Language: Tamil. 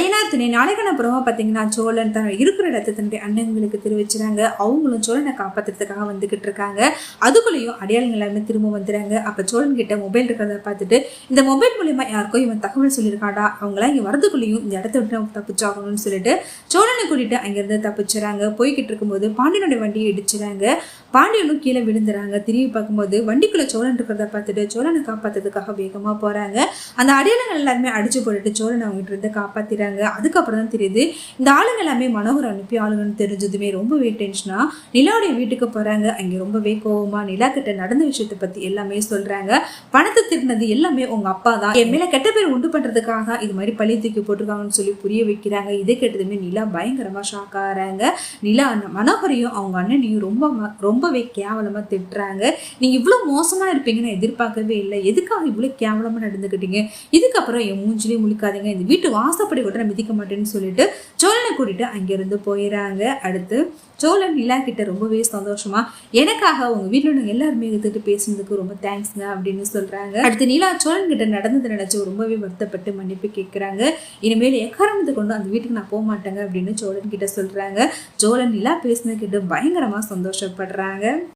அயனார் திணை நாளைக்கணப்புறமா பார்த்தீங்கன்னா சோழன் தன் இருக்கிற இடத்த தன்னுடைய அண்ணங்களுக்கு தெரிவிச்சுறாங்க. அவங்களும் சோழனை காப்பாத்துறதுக்காக வந்துக்கிட்டு இருக்காங்க. அதுக்குள்ளேயும் அடையாளங்கள் எல்லாருமே திரும்ப வந்துடுறாங்க. அப்போ சோழன் கிட்ட மொபைல் இருக்கிறத பார்த்துட்டு இந்த மொபைல் மூலியமா யாருக்கோ இவன் தகவல் சொல்லியிருக்காடா? அவங்களாம் இங்கே வரதுக்குள்ளேயும் இந்த இடத்த விட்டு நம்ம தப்பிச்சாகணும்னு சொல்லிட்டு சோழனை கூட்டிட்டு அங்கேருந்து தப்பிச்சுறாங்க. போய்கிட்டு இருக்கும்போது பாண்டியனுடைய வண்டியை இடிச்சுறாங்க. பாண்டியனும் கீழே விழுந்துறாங்க. திரும்பி பார்க்கும்போது வண்டிக்குள்ளே சோழன் இருக்கிறத பார்த்துட்டு சோழனை காப்பாற்றுறதுக்காக வேகமாக போகிறாங்க அந்த அடையாளங்கள் எல்லாருமே அடிச்சு போட்டுட்டு சோழனை அவங்ககிட்ட இருந்து பண்ணுறாங்க அதுக்கப்புறம் தான் தெரியுது இந்த ஆளுங்க எல்லாமே மனோகர் அனுப்பி ஆளுங்கன்னு தெரிஞ்சதுமே ரொம்பவே டென்ஷனாக நிலாவுடைய வீட்டுக்கு போகிறாங்க அங்கே ரொம்பவே கோபமாக நிலா கிட்ட நடந்த விஷயத்தை பற்றி எல்லாமே சொல்கிறாங்க பணத்தை திருடினது எல்லாமே உங்கள் அப்பா தான். என் மேலே கெட்ட பேர் உண்டு பண்ணுறதுக்காக தான் இது மாதிரி பழி தூக்கி போட்டிருக்காங்கன்னு சொல்லி புரிய வைக்கிறாங்க. இதை கேட்டதுமே நிலா பயங்கரமாக ஷாக் ஆகிறாங்க நிலா மனோகரையும் அவங்க அண்ணனையும் ரொம்ப ரொம்பவே கேவலமாக திட்டுறாங்க. நீங்க இவ்வளவு மோசமா இருப்பீங்கன்னு எதிர்பார்க்கவே இல்லை. எதுக்காக இவ்வளோ கேவலமாக நடந்துக்கிட்டீங்க? இதுக்கப்புறம் என் மூஞ்சிலே முழிக்காதீங்க. இந்த வீட்டு வாசப்படி கூட நான் மிதிக்க மாட்டேன்னு சொல்லிட்டு சோழனை கூட்டிட்டு அங்கேருந்து போயிடுறாங்க அடுத்து சோழன் நிலா கிட்ட ரொம்பவே சந்தோஷமா எனக்காக உங்க வீட்டில் நாங்கள் எல்லாருமே எடுத்துட்டு பேசுனதுக்கு ரொம்ப தேங்க்ஸ்ங்க அப்படின்னு சொல்றாங்க. அடுத்து நிலா சோழன் கிட்ட நடந்ததை நினைச்சு ரொம்பவே வருத்தப்பட்டு மன்னிப்பு கேட்குறாங்க இனிமேல் எக்காரணத்தை கொண்டு அந்த வீட்டுக்கு நான் போக மாட்டேங்க அப்படின்னு சோழன் கிட்ட சொல்றாங்க. சோழன் நிலா பேசினது கிட்ட பயங்கரமா சந்தோஷப்படுறாங்க.